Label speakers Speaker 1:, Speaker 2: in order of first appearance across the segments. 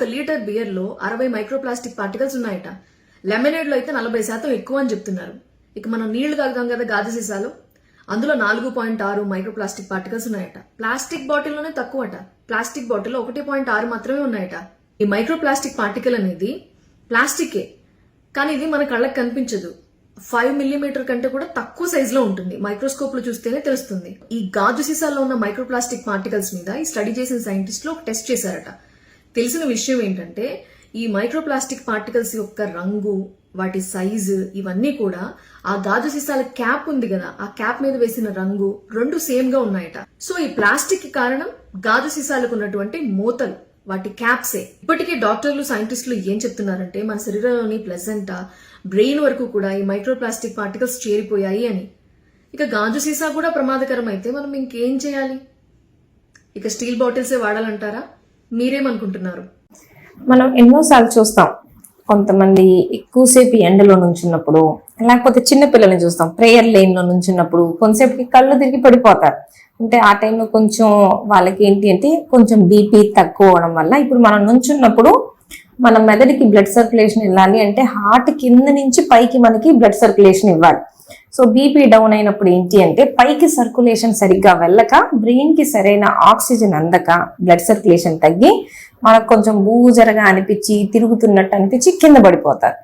Speaker 1: ఒక లీటర్ బియర్లో అరవై microplastic particles ఉన్నాయట. లెమనేడ్లో అయితే నలభై శాతం ఎక్కువ అని చెప్తున్నారు. ఇక మనం నీళ్ళు కలగం కదా గాజు సీసాలు? అందులో నాలుగు పాయింట్ ఆరు మైక్రోప్లాస్టిక్ పార్టికల్స్ ఉన్నాయట. ప్లాస్టిక్ బాటిల్లోనే తక్కువట. ప్లాస్టిక్ బాటిల్ ఒకటి పాయింట్ ఆరు మాత్రమే ఉన్నాయట. ఈ మైక్రోప్లాస్టిక్ పార్టికల్ అనేది ప్లాస్టికే. కానీ ఇది మన కళ్ళకి కనిపించదు. ఫైవ్ మిల్లీమీటర్ కంటే కూడా తక్కువ సైజులో ఉంటుంది. మైక్రోస్కోప్లో చూస్తేనే తెలుస్తుంది. ఈ గాజు సీసాల్లో ఉన్న మైక్రోప్లాస్టిక్ పార్టికల్స్ మీద ఈ స్టడీ చేసిన సైంటిస్టులు ఒక టెస్ట్ చేశారట. తెలిసిన విషయం ఏంటంటే ఈ మైక్రోప్లాస్టిక్ పార్టికల్స్ యొక్క రంగు వాటి సైజు ఇవన్నీ కూడా ఆ గాజు సీసాల క్యాప్ ఉంది కదా ఆ క్యాప్ మీద వేసిన రంగు రెండు సేమ్గా ఉన్నాయట. సో ఈ ప్లాస్టిక్కి కారణం గాజు సీసాలకు ఉన్నటువంటి మూతలు వాటి క్యాప్సే. ఇప్పటికే డాక్టర్లు సైంటిస్టులు ఏం చెప్తున్నారంటే మన శరీరంలోని ప్లెజెంటా బ్రెయిన్ వరకు కూడా ఈ మైక్రోప్లాస్టిక్ పార్టికల్స్ చేరిపోయాయి అని. ఇక గాజు సీసా కూడా ప్రమాదకరం అయితే మనం ఇంకేం చేయాలి? ఇక స్టీల్ బాటిల్సే వాడాలంటారా? మీరేమనుకుంటున్నారు?
Speaker 2: మనం ఎన్నోసార్లు చూస్తాం. కొంతమంది ఎక్కువసేపు ఎండలో నుంచున్నప్పుడు లేకపోతే చిన్నపిల్లల్ని చూస్తాం. ప్రేయర్ లైన్లో నుంచున్నప్పుడు కొంతసేపుకి కళ్ళు తిరిగి పడిపోతారు. అంటే ఆ టైంలో కొంచెం వాళ్ళకి ఏంటి అంటే కొంచెం బీపీ తక్కువ అవడం వల్ల ఇప్పుడు మనం నుంచున్నప్పుడు మన మెదడుకి బ్లడ్ సర్క్యులేషన్ వెళ్ళాలి అంటే హార్ట్ కింద నుంచి పైకి మనకి బ్లడ్ సర్క్యులేషన్ ఇవ్వాలి. సో బీపీ డౌన్ అయినప్పుడు ఏంటి అంటే పైకి సర్క్యులేషన్ సరిగ్గా వెళ్ళక బ్రెయిన్కి సరైన ఆక్సిజన్ అందక బ్లడ్ సర్క్యులేషన్ తగ్గి మనకు కొంచెం బూజరగా అనిపించి తిరుగుతున్నట్టు అనిపించి కింద పడిపోతారు.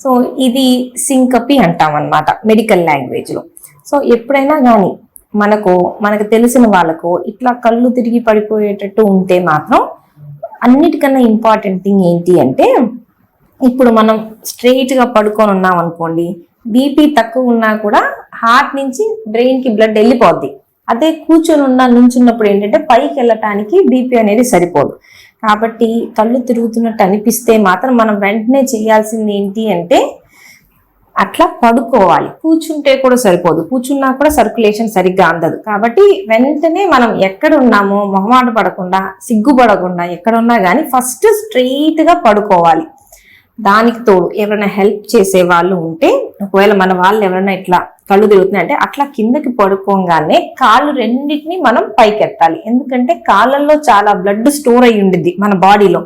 Speaker 2: సో ఇది సింకపి అంటాం అనమాట మెడికల్ లాంగ్వేజ్లో. సో ఎప్పుడైనా కానీ మనకు మనకు తెలిసిన వాళ్ళకు ఇట్లా కళ్ళు తిరిగి పడిపోయేటట్టు ఉంటే మాత్రం అన్నిటికన్నా ఇంపార్టెంట్ థింగ్ ఏంటి అంటే ఇప్పుడు మనం స్ట్రెయిట్గా పడుకొని ఉన్నాం అనుకోండి బీపీ తక్కువ ఉన్నా కూడా హార్ట్ నుంచి బ్రెయిన్కి బ్లడ్ వెళ్ళిపోద్ది. అదే కూర్చొని ఉన్న నుంచున్నప్పుడు ఏంటంటే పైకి వెళ్ళటానికి బీపీ అనేది సరిపోదు. కాబట్టి కళ్ళు తిరుగుతున్నట్టు అనిపిస్తే మాత్రం మనం వెంటనే చేయాల్సింది ఏంటి అంటే అట్లా పడుకోవాలి. కూర్చుంటే కూడా సరిపోదు. కూర్చున్నా కూడా సర్క్యులేషన్ సరిగ్గా అందదు. కాబట్టి వెంటనే మనం ఎక్కడ ఉన్నామో మొహమాట పడకుండా సిగ్గుపడకుండా ఎక్కడ ఉన్నా కానీ ఫస్ట్ స్ట్రెయిట్గా పడుకోవాలి. దానికి తోడు ఎవరైనా హెల్ప్ చేసే వాళ్ళు ఉంటే ఒకవేళ మన వాళ్ళు ఎవరైనా ఇట్లా కళ్ళు తిరుగుతున్నాయంటే అట్లా కిందకి పడుకోగానే కాళ్ళు రెండింటిని మనం పైకెత్తాలి. ఎందుకంటే కాళ్ళల్లో చాలా బ్లడ్ స్టోర్ అయి ఉండిద్ది మన బాడీలో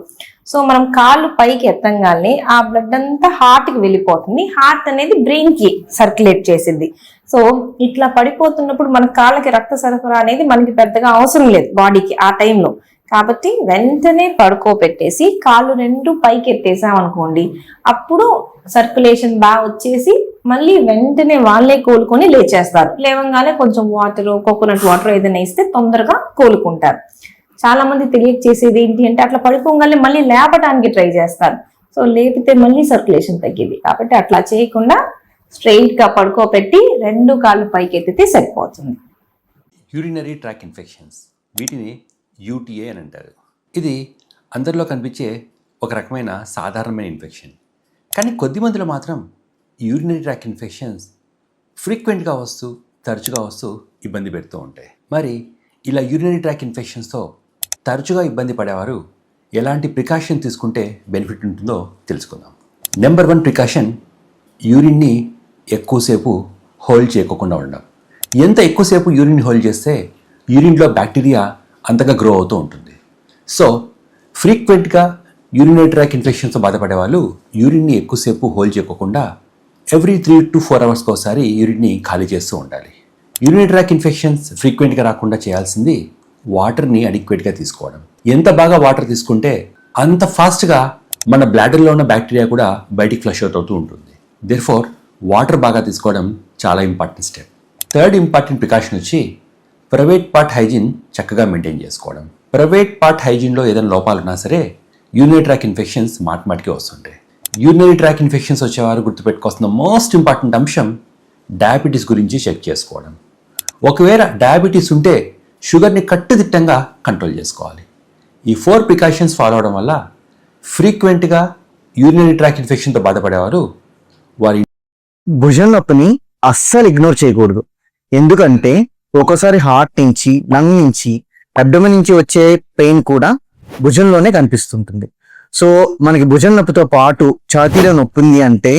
Speaker 2: సో మనం కాళ్ళు పైకి ఎత్తంగానే ఆ బ్లడ్ అంతా హార్ట్కి వెళ్ళిపోతుంది. హార్ట్ అనేది బ్రెయిన్కి సర్క్యులేట్ చేసింది సో ఇట్లా పడిపోతున్నప్పుడు మన కాళ్ళకి రక్త సరఫరా అనేది మనకి పెద్దగా అవసరం లేదు బాడీకి ఆ టైంలో కాబట్టి వెంటనే పడుకోబెట్టేసి కాళ్ళు రెండు పైకి ఎత్తేసాం అనుకోండి అప్పుడు సర్క్యులేషన్ బాగా వచ్చేసి మళ్ళీ వెంటనే వాళ్ళే కోలుకొని లేచేస్తారు. లేవంగానే కొంచెం వాటర్ కోకోనట్ వాటర్ ఏదైనా ఇస్తే తొందరగా కోలుకుంటారు. చాలా మంది తెలియక చేసేది ఏంటి అంటే అట్లా పడుకోగానే మళ్ళీ లేపడానికి ట్రై చేస్తారు. సో లేపితే మళ్ళీ సర్క్యులేషన్ తగ్గింది. కాబట్టి అట్లా చేయకుండా స్ట్రెయిట్గా పడుకోబెట్టి రెండు కాళ్ళు పైకి ఎత్తితే సరిపోతుంది.
Speaker 3: యూరినరీ ట్రాక్ ఇన్ఫెక్షన్స్ వీటిని యూటీఏ అని అంటారు. ఇది అందరిలో కనిపించే ఒక రకమైన సాధారణమైన ఇన్ఫెక్షన్. కానీ కొద్ది మందిలో మాత్రం యూరినరీ ట్రాక్ ఇన్ఫెక్షన్స్ ఫ్రీక్వెంట్గా వస్తూ తరచుగా వస్తూ ఇబ్బంది పెడుతూ ఉంటాయి. మరి ఇలా యూరినరీ ట్రాక్ ఇన్ఫెక్షన్స్తో తరచుగా ఇబ్బంది పడేవారు ఎలాంటి ప్రికాషన్ తీసుకుంటే బెనిఫిట్ ఉంటుందో తెలుసుకుందాం. నెంబర్ వన్ ప్రికాషన్ యూరిన్ని ఎక్కువసేపు హోల్డ్ చేయకోకుండా ఉండడం. ఎంత ఎక్కువసేపు యూరిన్ హోల్డ్ చేస్తే యూరిన్లో బ్యాక్టీరియా అంతగా గ్రో అవుతూ ఉంటుంది. సో ఫ్రీక్వెంట్గా యూరినరీ ట్రాక్ ఇన్ఫెక్షన్స్తో బాధపడే వాళ్ళు యూరిన్ని ఎక్కువసేపు హోల్డ్ చేయకోకుండా ఎవ్రీ త్రీ టు ఫోర్ అవర్స్కి ఒకసారి యూరిన్ని ఖాళీ చేస్తూ ఉండాలి. యూరినరీ ట్రాక్ ఇన్ఫెక్షన్స్ ఫ్రీక్వెంట్గా రాకుండా చేయాల్సింది వాటర్ని అడిక్వేట్గా తీసుకోవడం. ఎంత బాగా వాటర్ తీసుకుంటే అంత ఫాస్ట్గా మన బ్లాడర్లో ఉన్న బ్యాక్టీరియా కూడా బయటికి ఫ్లష్ అవుట్ అవుతూ ఉంటుంది. దేర్ఫోర్ వాటర్ బాగా తీసుకోవడం చాలా important step third important precaution వచ్చి ప్రైవేట్ పార్ట్ హైజీన్ చక్కగా మెయింటైన్ చేసుకోవడం. ప్రైవేట్ పార్ట్ హైజీన్లో ఏదైనా లోపాలు ఉన్నా సరే యూరినరీ ట్రాక్ ఇన్ఫెక్షన్స్ మాటిమాటికి వస్తుంటాయి. యూరినరీ ట్రాక్ ఇన్ఫెక్షన్స్ వచ్చేవారు గుర్తుపెట్టుకోవాల్సిన మోస్ట్ ఇంపార్టెంట్ అంశం డయాబెటీస్ గురించి చెక్ చేసుకోవడం. ఒకవేళ డయాబెటీస్ ఉంటే షుగర్ని కట్టుదిట్టంగా కంట్రోల్ చేసుకోవాలి. ఈ ఫోర్ ప్రికాషన్స్ ఫాలో అవడం వల్ల ఫ్రీక్వెంట్గా యూరినరీ ట్రాక్ ఇన్ఫెక్షన్తో బాధపడేవారు వారి
Speaker 4: భుజం నొప్పిని అస్సలు ఇగ్నోర్ చేయకూడదు. ఎందుకంటే ఒక్కోసారి హార్ట్ నుంచి లంగ్ నుంచి అబ్డమ నుంచి వచ్చే పెయిన్ కూడా భుజంలోనే కనిపిస్తుంటుంది. సో మనకి భుజం నొప్పితో పాటు ఛాతీలో నొప్పి ఉంది అంటే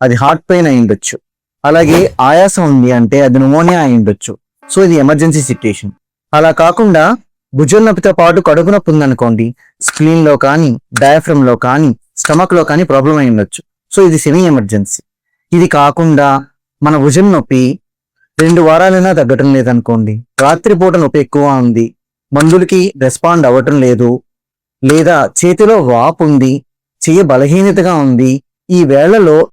Speaker 4: అది హార్ట్ పెయిన్ అయి ఉండొచ్చు. అలాగే ఆయాసం ఉంది అంటే అది న్యూమోనియా అయి ఉండొచ్చు. సో ఇది ఎమర్జెన్సీ సిచ్యుయేషన్ అలా కాకుండా భుజం నొప్పితో పాటు కడుపు నొప్పి ఉందనుకోండి స్క్రీన్లో కానీ డయాఫ్రమ్లో కానీ స్టమక్లో కానీ ప్రాబ్లం అయి ఉండొచ్చు. సో ఇది సెమీ ఎమర్జెన్సీ ఇది కాకుండా మన భుజం నొప్పి రెండు వారాలైనా తగ్గటం లేదనుకోండి. రాత్రిపూట నొప్పి ఎక్కువ ఉంది. మందులకి రెస్పాండ్ అవ్వటం లేదు. లేదా చేతిలో వాపు ఉంది. చేయ బలహీనతగా ఉంది. ఈ వేళలో